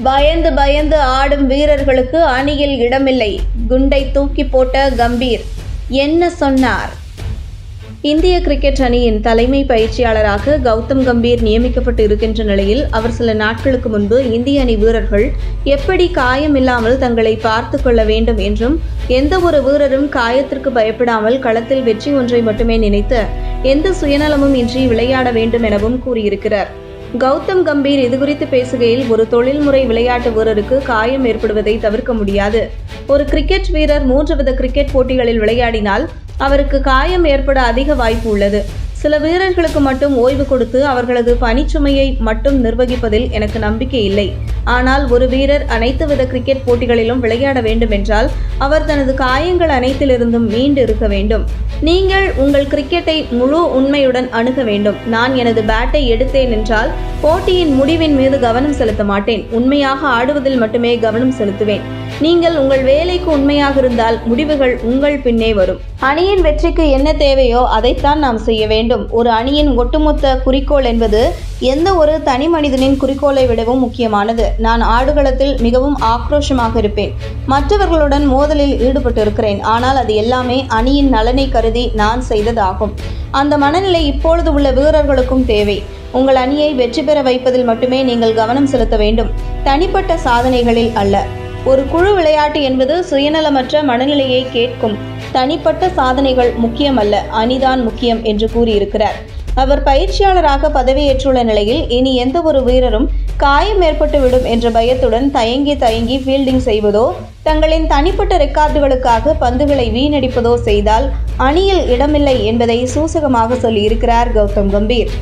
பயந்து பயந்து ஆடும் வீரர்களுக்கு அணியில் இடமில்லை. குண்டை தூக்கி போட்ட கம்பீர். என்ன சொன்னார்? இந்திய கிரிக்கெட் அணியின் தலைமை பயிற்சியாளராக கௌதம் கம்பீர் நியமிக்கப்பட்டு இருக்கின்ற நிலையில் அவர் சில நாட்களுக்கு முன்பு இந்திய அணி வீரர்கள் எப்படி காயமில்லாமல் தங்களை பார்த்து கொள்ள வேண்டும் என்றும் எந்த ஒரு வீரரும் காயத்திற்கு பயப்படாமல் களத்தில் வெற்றி ஒன்றை மட்டுமே நினைத்து எந்த சுயநலமும் இன்றி விளையாட வேண்டும் எனவும் கூறியிருக்கிறார். கௌதம் கம்பீர் இதுகுறித்து பேசுகையில் ஒரு தொழில்முறை விளையாட்டு வீரருக்கு காயம் ஏற்படுவதை தவிர்க்க முடியாது. ஒரு கிரிக்கெட் வீரர் மூன்று வித கிரிக்கெட் போட்டிகளில் விளையாடினால் அவருக்கு காயம் ஏற்பட அதிக வாய்ப்பு உள்ளது. சில வீரர்களுக்கு மட்டும் ஓய்வு கொடுத்து அவர்களது பணிச்சுமையை மட்டும் நிர்வகிப்பதில் எனக்கு நம்பிக்கை இல்லை. ஆனால் ஒரு வீரர் அனைத்து வித கிரிக்கெட் போட்டிகளிலும் விளையாட வேண்டும் என்றால் அவர் தனது காயங்கள் அனைத்திலிருந்தும் மீண்டு இருக்க வேண்டும். நீங்கள் உங்கள் கிரிக்கெட்டை முழு உண்மையுடன் அணுக வேண்டும். நான் எனது பேட்டை எடுத்தேன் என்றால் போட்டியின் முடிவின் மீது கவனம் செலுத்த மாட்டேன். உண்மையாக ஆடுவதில் மட்டுமே கவனம் செலுத்துவேன். நீங்கள் உங்கள் வேலைக்கு உண்மையாக இருந்தால் முடிவுகள் உங்கள் பின்னே வரும். அணியின் வெற்றிக்கு என்ன தேவையோ அதைத்தான் நாம் செய்ய வேண்டும். ஒரு அணியின் ஒட்டுமொத்த குறிக்கோள் என்பது எந்த ஒரு தனி மனிதனின் குறிக்கோளை விடவும் முக்கியமானது. நான் ஆடுகளத்தில் மிகவும் ஆக்ரோஷமாக இருப்பேன். மற்றவர்களுடன் மோதலில் ஈடுபட்டிருக்கிறேன். ஆனால் அது எல்லாமே அணியின் நலனை கருதி நான் செய்ததாகும். அந்த மனநிலை இப்பொழுது உள்ள வீரர்களுக்கும் தேவை. உங்கள் அணியை வெற்றி பெற வைப்பதில் மட்டுமே நீங்கள் கவனம் செலுத்த வேண்டும். தனிப்பட்ட சாதனைகளில் அல்ல. ஒரு குழு விளையாட்டு என்பது சுயநலமற்ற மனநிலையை கேட்கும். தனிப்பட்ட சாதனைகள் முக்கியமல்ல. அணிதான் முக்கியம் என்று கூறியிருக்கிறார். அவர் பயிற்சியாளராக பதவியேற்றுள்ள நிலையில் இனி எந்த ஒரு வீரரும் காயம் ஏற்பட்டு விடும் என்ற பயத்துடன் தயங்கி தயங்கி ஃபீல்டிங் செய்வதோ தங்களின் தனிப்பட்ட ரெக்கார்டுகளுக்காக பந்துகளை வீணடிப்பதோ செய்தால் அணியில் இடமில்லை என்பதை சூசகமாக சொல்லியிருக்கிறார் கௌதம் கம்பீர்.